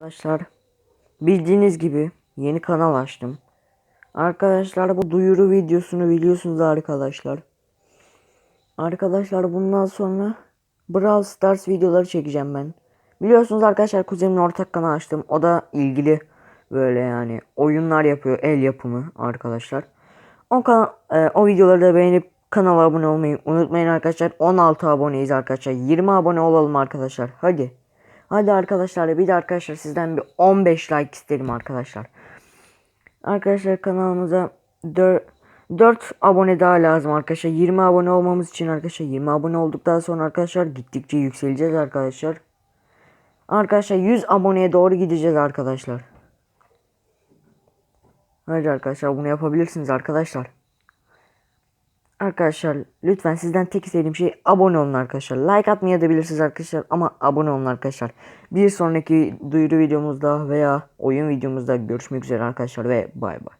Arkadaşlar bildiğiniz gibi yeni kanal açtım. Arkadaşlar bu duyuru videosunu biliyorsunuz arkadaşlar. Arkadaşlar bundan sonra Brawl Stars videoları çekeceğim ben. Biliyorsunuz arkadaşlar kuzenimin ortak kanalı açtım. O da ilgili böyle yani oyunlar yapıyor el yapımı arkadaşlar. O, kan- e, o videoları da beğenip kanala abone olmayı unutmayın arkadaşlar. 16 aboneyiz arkadaşlar. 20 abone olalım arkadaşlar. Hadi. Hadi arkadaşlar bir de arkadaşlar sizden bir 15 like isterim arkadaşlar. Arkadaşlar kanalımıza 4, 4 abone daha lazım arkadaşlar. 20 abone olmamız için arkadaşlar 20 abone olduktan sonra arkadaşlar gittikçe yükseleceğiz arkadaşlar. Arkadaşlar 100 aboneye doğru gideceğiz arkadaşlar. Hadi arkadaşlar bunu yapabilirsiniz arkadaşlar. Arkadaşlar lütfen sizden tek istediğim şey abone olun arkadaşlar. Like atmaya da bilirsiniz arkadaşlar ama abone olun arkadaşlar. Bir sonraki duyuru videomuzda veya oyun videomuzda görüşmek üzere arkadaşlar ve bay bay.